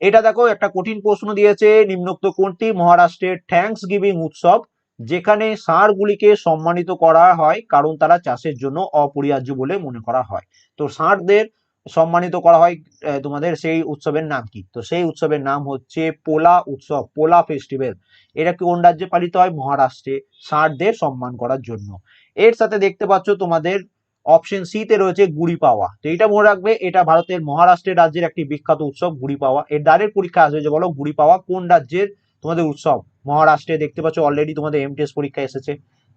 এটা দেখো, একটা কঠিন প্রশ্ন দিয়েছে, নিম্নোক্ত কোনটি? মহারাষ্ট্রের থ্যাংকস গিভিং উৎসব, যেখানে ষাঁড়গুলিকে সম্মানিত করা হয়, কারণ তারা চাষের জন্য অপরিহার্য বলে মনে করা হয়। তো ষাঁড়দের সম্মানিত করা হয় তোমাদের সেই উৎসবের নাম কি? তো সেই উৎসবের নাম হচ্ছে পোলা উৎসব, পোলা ফেস্টিভ্যাল এটা কোন রাজ্যে পালিত হয়? মহারাষ্ট্রে। ষাঁড়দের সম্মান করার জন্য। এর সাথে দেখতে পাচ্ছ তোমাদের অপশন সি তে রয়েছে গুড়ি পাওয়া। তো এটা মনে রাখবে, এটা ভারতের মহারাষ্ট্রের রাজ্যের একটি বিখ্যাত উৎসব, গুড়ি পাওয়া। এর দ্বারের পরীক্ষা আসবে যে বলো, গুড়ি পাওয়া কোন রাজ্যের তোমাদের উৎসব? মহারাষ্ট্রে দেখতে পাচ্ছ অলরেডি তোমাদের এম এমটিএস পরীক্ষা এসেছে।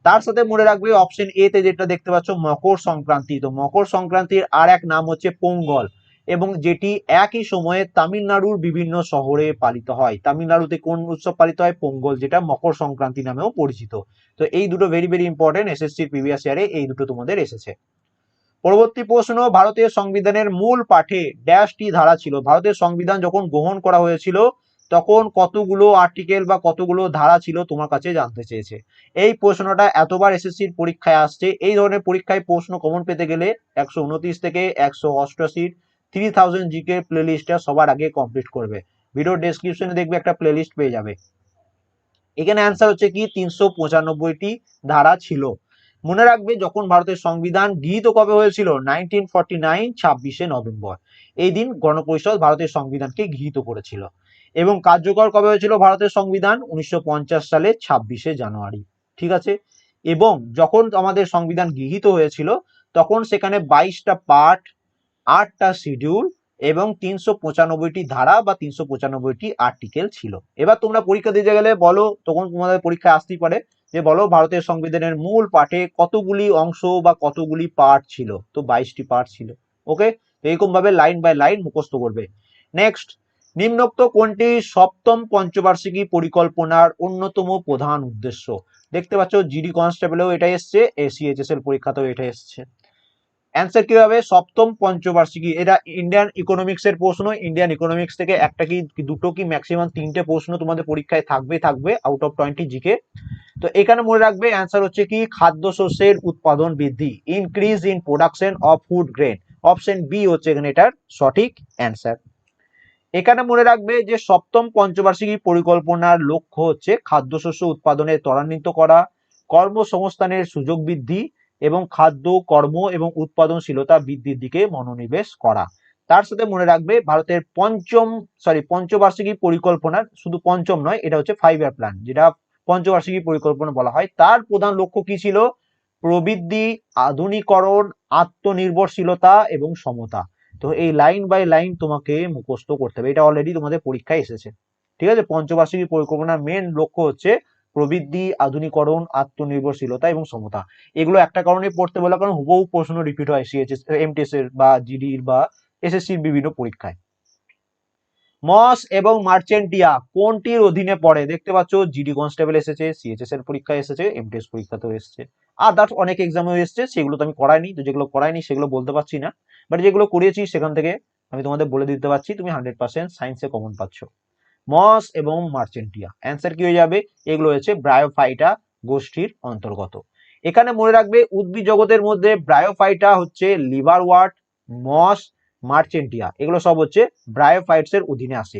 তার সাথে মনে রাখবে অপশন এ তে যেটা দেখতে পাচ্ছ, মকর সংক্রান্তি। তো মকর সংক্রান্তির আর এক নাম হচ্ছে পোঙ্গল। এবং যেটি একই সময়ে তামিলনাড়ুর বিভিন্ন শহরে পালিত হয়। তামিলনাড়ুতে কোন উৎসব পালিত হয়? পোঙ্গল, যেটা মকর সংক্রান্তি নামেও পরিচিত। তো এই দুটো ভেরি ভেরি ইম্পর্টেন্ট এসএসসির প্রিভিয়াস ইয়ারে এই দুটো তোমাদের এসেছে। পরবর্তী প্রশ্ন, ভারতীয় সংবিধানের মূল পাঠে ড্যাশটি ধারা ছিল। ভারতের সংবিধান যখন গ্রহণ করা হয়েছিল, তখন কতগুলো আর্টিকেল বা কতগুলো ধারা ছিল তোমার কাছে জানতে চেয়েছে? এই প্রশ্নটা এতবার এসএসসির পরীক্ষায় আসছে। এই ধরনের পরীক্ষায় প্রশ্ন কমন পেতে গেলে একশো উনত্রিশ থেকে একশো অষ্টআশির থ্রি থাউজেন্ড জিকে প্লে লিস্টটা সবার আগে কমপ্লিট করবে। ভিডিও ডেসক্রিপশনে দেখবে একটা প্লে লিস্ট পেয়ে যাবে। এখানে অ্যান্সার হচ্ছে কি? তিনশো পঁচানব্বইটি ধারা ছিল। মনে রাখবে যখন ভারতের সংবিধান গৃহীত কবে হয়েছিল? নাইনটিন ফর্টি নাইন ছাব্বিশে নভেম্বর। এই দিন গণপরিষদ ভারতের সংবিধানকে গৃহীত করেছিল। এবং কার্যকর কবে হয়েছিল ভারতের সংবিধান? উনিশশো পঞ্চাশ সালে ছাব্বিশে জানুয়ারি। ঠিক আছে? এবং যখন আমাদের সংবিধান গৃহীত হয়েছিল, তখন সেখানে বাইশটা পার্ট আটটা শিডিউল এবং তিনশো পঁচানব্বইটি ধারা বা তিনশো পঁচানব্বইটি আর্টিকেল ছিল। এবার তোমরা পরীক্ষা দিতে গেলে বলো, তখন তোমাদের পরীক্ষায় আসতেই পারে যে বলো, ভারতের সংবিধানের মূল পাঠে কতগুলি অংশ বা কতগুলি পার্ট ছিল? তো বাইশটি পার্ট ছিল। ওকে এরকম ভাবে লাইন বাই লাইন মুখস্থ করবে। নেক্সট নিম্নোক্ত কোনটি সপ্তম পঞ্চবার্ষিকী পরিকল্পনার অন্যতম প্রধান উদ্দেশ্য? দেখতে পাচ্ছ জিডি কনস্টেবলেও এটা এসছে এসিএইচএস এর পরীক্ষাতেও এটা এসছে। অ্যান্সার কি হবে সপ্তম, পঞ্চবার্ষিকী। এটা ইন্ডিয়ান ইকোনমিক্স এর প্রশ্ন। ইন্ডিয়ান ইকোনমিক্স থেকে একটা কি, দুটো কি ম্যাক্সিমাম তিনটে প্রশ্ন তোমাদের পরীক্ষায় থাকবে থাকবে আউট অফ টোয়েন্টি জিকে তো এখানে মনে রাখবে অ্যান্সার হচ্ছে কি খাদ্য খাদ্যশস্যের উৎপাদন বৃদ্ধি increase in production of food grain option B হচ্ছে এখানে এটার সঠিক অ্যান্সার এখানে মনে রাখবে যে সপ্তম, পঞ্চবার্ষিকী পরিকল্পনার লক্ষ্য হচ্ছে খাদ্যশস্য উৎপাদনে ত্বরান্বিত করা, কর্মসংস্থানের সুযোগ বৃদ্ধি এবং খাদ্য, কর্ম এবং উৎপাদনশীলতা বৃদ্ধির দিকে মনোনিবেশ করা। তার সাথে মনে রাখবে ভারতের পঞ্চম সরি পঞ্চবার্ষিকী পরিকল্পনার শুধু পঞ্চম নয়, এটা হচ্ছে ফাইভ ইয়ার প্ল্যান যেটা পঞ্চবার্ষিকী পরিকল্পনা বলা হয়। তার প্রধান লক্ষ্য কি ছিল? প্রবৃদ্ধি, আধুনিকরণ, আত্মনির্ভরশীলতা এবং সমতা। তো এই লাইন বাই লাইন তোমাকে মুখস্থ করতে হবে। এটা অলরেডি তোমাদের পরীক্ষায় এসেছে। ঠিক আছে? পঞ্চবার্ষিকী পরিকল্পনার মেন লক্ষ্য হচ্ছে প্রবৃদ্ধি, আধুনিকরণ, আত্মনির্ভরশীলতা এবং সমতা। এগুলো একটা কারণে পড়তে বলা কারণ হুবহু প্রশ্ন রিপিট হয় সিএচএস এমটিএস এর বা জিডির বা এসএসসির বিভিন্ন পরীক্ষায়। মস এবং মার্চেন্টিয়া কোনটির অধীনে পড়ে? দেখতে পাচ্ছ জিডি কনস্টেবল এসেছে সিএচএস এর পরীক্ষায় এসেছে এমটিএস পরীক্ষাতেও এসেছে। দ্যাট অনেক এক্সামেও এসেছে, সেগুলো তো আমি করাইনি, তো যেগুলো করাইনি সেগুলো বলতে পারছি না। বাট যেগুলো করিয়েছি সেখান থেকে আমি তোমাদের বলে দিতে পারছি, তুমি হান্ড্রেড পার্সেন্ট সায়েন্সে কমন পাচ্ছ। মস এবং মার্চেন্টিয়া। অ্যান্সার কি হয়ে যাবে? এগুলো হচ্ছে ব্রায়োফাইটা গোষ্ঠীর অন্তর্গত। এখানে মনে রাখবে উদ্ভিদ জগতের মধ্যে ব্রায়োফাইটা হচ্ছে লিভার ওয়ার্ট মস, মার্চেন্টিয়া। এগুলো সব হচ্ছে ব্রায়োফাইটস এর অধীনে আসে।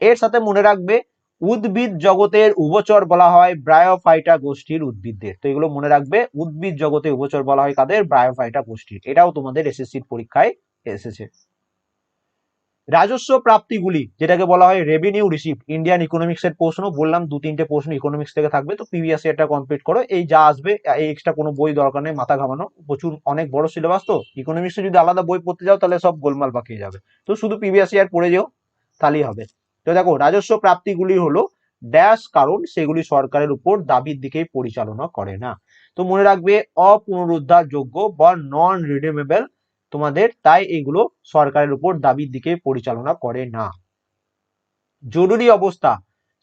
এর সাথে মনে রাখবে উদ্ভিদ জগতের উভচর বলা হয় ব্রায়োফাইটা গোষ্ঠীর উদ্ভিদদের। তো এগুলো মনে রাখবে উদ্ভিদ জগতে উভচর বলা হয় কাদের? ব্রায়োফাইটা গোষ্ঠীর। এটাও তোমাদের এসএসসির পরীক্ষায় এসেছে। রাজস্ব প্রাপ্তিগুলি, যেটাকে বলা হয় রেভিনিউ রিসিভ ইন্ডিয়ান ইকোনমিক্স এর প্রশ্ন, বললাম দু তিনটে প্রশ্ন ইকোনমিক্স থেকে থাকবে, তো প্রিভিয়াস এটা কমপ্লিট করো, এই যা আসবে, এই এক্সট্রা কোনো বই দরকার নেই, মাথা ঘামানো, প্রচুর, অনেক বড় সিলেবাস তো ইকোনমিক্স যদি আলাদা বই পড়তে যাও, তাহলে সব গোলমাল পাকিয়ে যাবে, তো শুধু প্রিভিয়াস ইয়ার পড়ে যাও, তাহলেই হবে, তো দেখো, রাজস্ব প্রাপ্তিগুলি হলো ড্যাশ কারণ, সেগুলি সরকারের উপর দাবির দিকে পরিচালনা করে না, তো মনে রাখবে, অপুনরুদ্ধারযোগ্য বা নন রিডিমেবল তোমাদের, তাই এগুলো সরকারের উপর দাবির দিকে পরিচালনা করে না। জরুরি অবস্থা,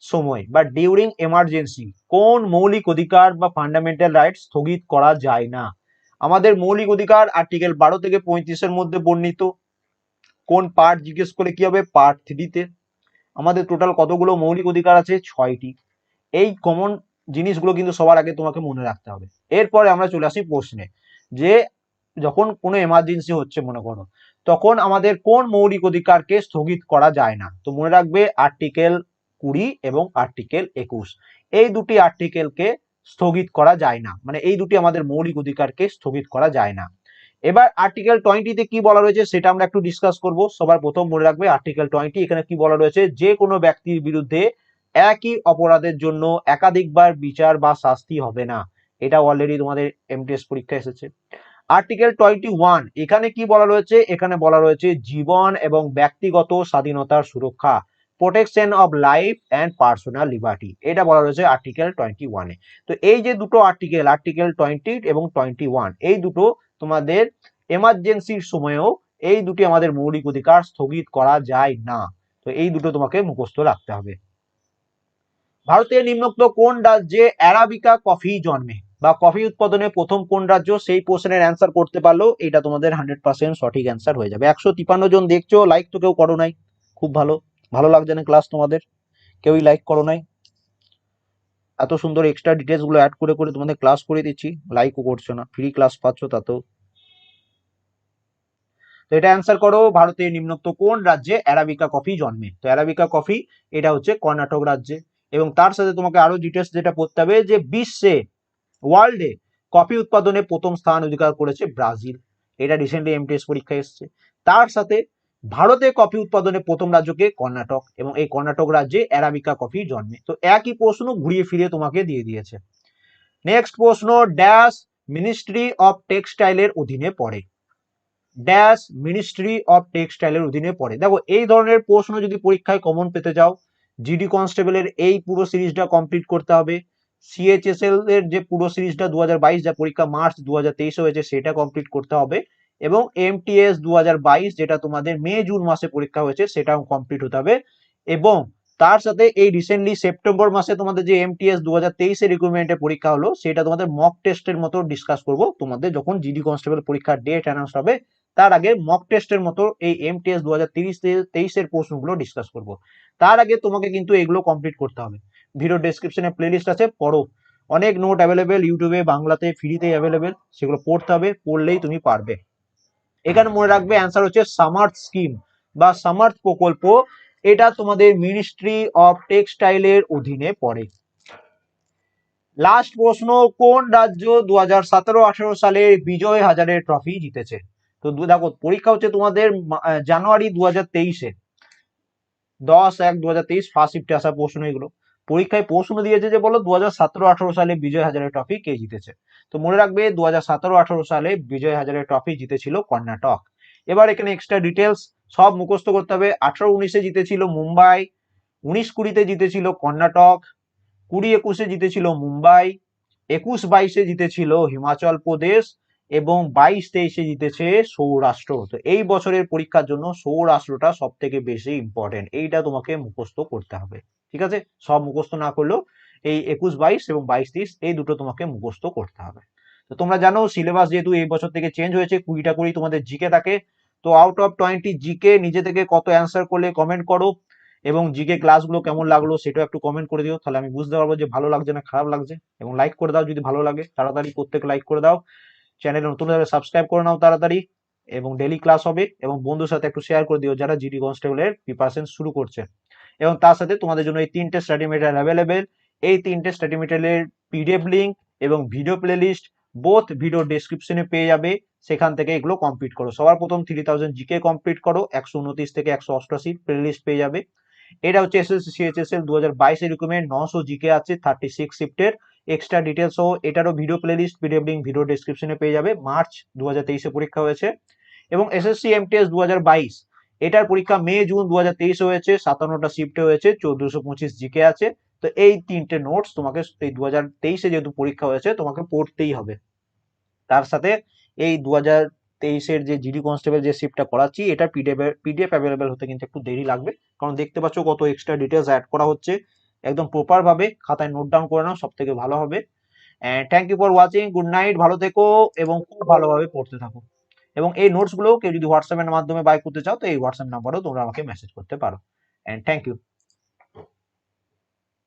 সময় বা ডিউরিং এমার্জেন্সি কোন মৌলিক অধিকার বা ফান্ডামেন্টাল রাইট স্থগিত করা যায় না। আমাদের মৌলিক অধিকার আর্টিকেল বারো থেকে পঁয়ত্রিশের মধ্যে বর্ণিত। কোন পার্ট জিজ্ঞেস করে কি হবে? পার্ট থ্রিতে আমাদের টোটাল কতগুলো মৌলিক অধিকার আছে? ছয়টি। এই কমন জিনিসগুলো কিন্তু সবার আগে তোমাকে মনে রাখতে হবে। এরপরে আমরা চলে আসি প্রশ্নে। যে যখন কোনো এমার্জেন্সি হচ্ছে মনে করো, তখন আমাদের কোন মৌলিক অধিকারকে স্থগিত করা যায় না। তো মনে রাখবে আর্টিকেল কুড়ি এবং আর্টিকেল একুশ। এই দুটি আর্টিকেলকে স্থগিত করা যায় না। মানে এই দুটি আমাদের মৌলিক অধিকারকে স্থগিত করা যায় না। এবার আর্টিকেল টোয়েন্টিতে কি বলা রয়েছে সেটা আমরা একটু ডিসকাস করব। সবার প্রথম মনে রাখবে আর্টিকেল টোয়েন্টি এখানে কি বলা রয়েছে? যে কোনো ব্যক্তির বিরুদ্ধে একই অপরাধের জন্য একাধিকবার বিচার বা শাস্তি হবে না। এটা অলরেডি তোমাদের এমটিএস পরীক্ষা এসেছে। আর্টিকেল টোয়েন্টি ওয়ান এখানে কি বলা রয়েছে? এখানে বলা রয়েছে জীবন এবং ব্যক্তিগত স্বাধীনতার সুরক্ষা protection of life and personal liberty এটা বলা রয়েছে আর্টিকেল টোয়েন্টি ওয়ানে তো এই যে দুটো আর্টিকেল আর্টিকেল টোয়েন্টি এবং টোয়েন্টি ওয়ান এই দুটো তোমাদের এমার্জেন্সির সময়েও এই দুটি আমাদের মৌলিক অধিকার স্থগিত করা যায় না। তো এই দুটো তোমাকে মুখস্থ রাখতে হবে। ভারতের নিম্নোক্ত কোন রাজ্যে অ্যারাবিকা কফি জন্মে? বা কফি উৎপাদনে প্রথম কোন রাজ্য সেই প্রশ্নের অ্যান্সার করতে পারল, এটা তোমাদের হান্ড্রেড পার্সেন্ট সঠিক অ্যান্সার হয়ে যাবে। একশো তিপান্ন জন দেখছ লাইক তো কেউ করো নাই। খুব ভালো। ভালো লাগছে না ক্লাস তোমাদের? কেউই লাইক করো নাই? এত সুন্দর এক্সট্রা ডিটেলসগুলো অ্যাড করে করে তোমাদের ক্লাস করে দিচ্ছি। লাইকও করছ না। ফ্রি ক্লাস পাচ্ছ তাতেও। তো এটা অ্যান্সার করো, ভারতের নিম্নোক্ত কোন রাজ্যে অ্যারাবিকা কফি জন্মে? তো অ্যারাবিকা কফি এটা হচ্ছে কর্ণাটক রাজ্যে। এবং তার সাথে তোমাকে আরও ডিটেলস যেটা পড়তে হবে যে বিশ্বে ওয়ার্ল্ডে কফি উৎপাদনে প্রথম স্থান অধিকার করেছে ব্রাজিল। এটা রিসেন্টলি এমটিএস পরীক্ষায় এসছে। তার সাথে ভারতে কফি উৎপাদনে প্রথম রাজ্যকে কর্ণাটক এবং এই কর্ণাটক রাজ্যে অ্যারাবিকা কফি জন্মে। তো একই প্রশ্ন ঘুরিয়ে ফিরিয়ে তোমাকে দিয়ে দিয়েছে। নেক্সট প্রশ্ন ড্যাশ মিনিস্ট্রি অফ টেক্সটাইলের অধীনে পড়ে। ড্যাশ মিনিস্ট্রি অফ টেক্সটাইলের অধীনে পড়ে। দেখো, এই ধরনের প্রশ্ন যদি পরীক্ষায় কমন পেতে চাও জিডি কনস্টেবলের এই পুরো সিরিজটা কমপ্লিট করতে হবে। সিএইচএসএল এর যে পুরো সিরিজটা দুহাজার বাইশ, যা পরীক্ষা মার্চ দু হয়েছে, সেটা কমপ্লিট করতে হবে। এবং এমটিএস দু যেটা তোমাদের মে, জুন মাসে পরীক্ষা হয়েছে, সেটাও কমপ্লিট হতে হবে। এবং তার সাথে এই রিসেন্টলি সেপ্টেম্বর মাসে তোমাদের যে এমটিএস দু হাজার তেইশের রিক্রুটমেন্টের পরীক্ষা হলো, সেটা তোমাদের মক টেস্টের মতো ডিসকাস করব। তোমাদের যখন জিডি কনস্টেবল পরীক্ষার ডেট অ্যানাউন্স হবে, তার আগে মক টেস্টের মতো এই এমটিএস দু হাজার তেইশের প্রশ্নগুলো ডিসকাস করব। তার আগে তোমাকে কিন্তু এগুলো কমপ্লিট করতে হবে। ভিডিও ডেসক্রিপশনে প্লেলিস্ট আছে, পড়ো। অনেক নোট অ্যাভেলেবেল ইউটিউবে বাংলাতে ফ্রিতে অ্যাভেলেবেল সেগুলো পড়তে হবে, পড়লেই তুমি পারবে। এখানে মনে রাখবে অ্যান্সার হচ্ছে সামার্থ স্কিম বা সামার্থ প্রকল্প। এটা তোমাদের মিনিস্ট্রি অফ টেক্সটাইলের অধীনে পড়ে। লাস্ট প্রশ্ন, কোন রাজ্য দু হাজার সতেরো আঠারো সালে বিজয় হাজারের ট্রফি জিতেছে? তো দেখো, পরীক্ষা হচ্ছে তোমাদের জানুয়ারি দু হাজার তেইশে। দশ, এক দু হাজার তেইশ ফার্স্ট শিফটে আসা প্রশ্ন এগুলো। পরীক্ষায় প্রশ্ন দিয়েছে যে বলো দু হাজার সতেরো সালে বিজয় হাজারের ট্রফি কে জিতেছে? তো মনে রাখবে দু হাজার সতেরো আঠারো সালে বিজয় হাজারের ট্রফি জিতেছিল কর্ণাটক। এবার এখানে এক্সট্রা ডিটেলস সব মুখস্থ করতে হবে। আঠারো উনিশে জিতেছিল মুম্বাই, উনিশ কুড়িতে জিতেছিল কর্ণাটক, কুড়ি একুশে জিতেছিল মুম্বাই, একুশ বাইশে জিতেছিল হিমাচল প্রদেশ এবং বাইশ তেইশে জিতেছে সৌরাষ্ট্র। তো এই বছরের পরীক্ষার জন্য সৌরাষ্ট্রটা সব থেকে বেশি ইম্পর্টেন্ট এইটা তোমাকে মুখস্থ করতে হবে। ঠিক আছে? সব মুখস্থ না করলেও এই একুশ, বাইশ এবং বাইশ তেইশ এই দুটো তোমাকে মুখস্থ করতে হবে। তো তোমরা জানো সিলেবাস যেহেতু এই বছর থেকে চেঞ্জ হয়েছে, কুড়িটা কুড়ি তোমাদের জিকে থাকে। তো আউট অফ টোয়েন্টি জিকে নিজে থেকে কত অ্যান্সার করলে কমেন্ট করো এবং জিকে ক্লাসগুলো কেমন লাগল সেটাও একটু কমেন্ট করে দিও। তাহলে আমি বুঝতে পারব যে ভালো লাগছে না খারাপ লাগছে এবং লাইক করে দাও যদি ভালো লাগে। তাড়াতাড়ি প্রত্যেক লাইক করে দাও। চ্যানেলে নতুন ভাবে সাবস্ক্রাইব করে নাও তাড়াতাড়ি এবং ডেলি ক্লাস হবে এবং বন্ধুর সাথে একটু শেয়ার করে দিও যারা জিডি কনস্টেবলের প্রিপারেশন শুরু করছে। এবং তার সাথে তোমাদের জন্য এই তিনটে স্টাডি মেটেরিয়াল অ্যাভেলেবেল এই তিনটে স্টাডি মেটেরিয়ালের পিডিএফ লিঙ্ক এবং ভিডিও প্লেলিস্ট বোথ ভিডিও ডেসক্রিপশনে পেয়ে যাবে। সেখান থেকে এগুলো কমপ্লিট করো। সবার প্রথম থ্রি থাউজেন্ড জিকে কমপ্লিট করো। একশো উনত্রিশ থেকে একশো অষ্টআশি প্লেলিস্ট পেয়ে যাবে। এটা হচ্ছে এসএসসি সিএইচএসএল দু হাজার বাইশের রিকমেন্ড নশো জিকে আছে থার্টি সিক্স শিফটের এক্সট্রা ডিটেলস সহ এটারও video playlist PDF link video ডেসক্রিপশনে পেয়ে যাবে। মার্চ দু হাজার তেইশে পরীক্ষা হয়েছে। এবং এসএসসি এমটিএস দু হাজার বাইশ এটার পরীক্ষা মে, জুন দু হয়েছে, সাতান্নটা শিফটে হয়েছে, চোদ্দশো পঁচিশ জিকে আছে। তো এই তিনটে নোটস তোমাকে এই দু হাজার তেইশে যেহেতু পরীক্ষা হয়েছে, তোমাকে পড়তেই হবে। তার সাথে এই দু হাজার তেইশের যে জিডি কনস্টেবল যে শিফটটা করাচ্ছি, এটা পিডিএফ পিডিএফ অ্যাভেলেবেল হতে কিন্তু একটু দেরি লাগবে। কারণ দেখতে পাচ্ছ কত এক্সট্রা ডিটেলস অ্যাড করা হচ্ছে। একদম প্রপার ভাবে খাতায় নোট ডাউন করে নাও সব থেকে ভালো হবে। And thank you for watching good night ভালো থেকো এবং খুব ভালোভাবে পড়তে থাকো। এবং এই নোটসগুলো কেউ যদি হোয়াটসঅ্যাপের মাধ্যমে বাই করতে চাও, তো এই হোয়াটসঅ্যাপ নাম্বারেও তোমরা আমাকে মেসেজ করতে পারো। And thank you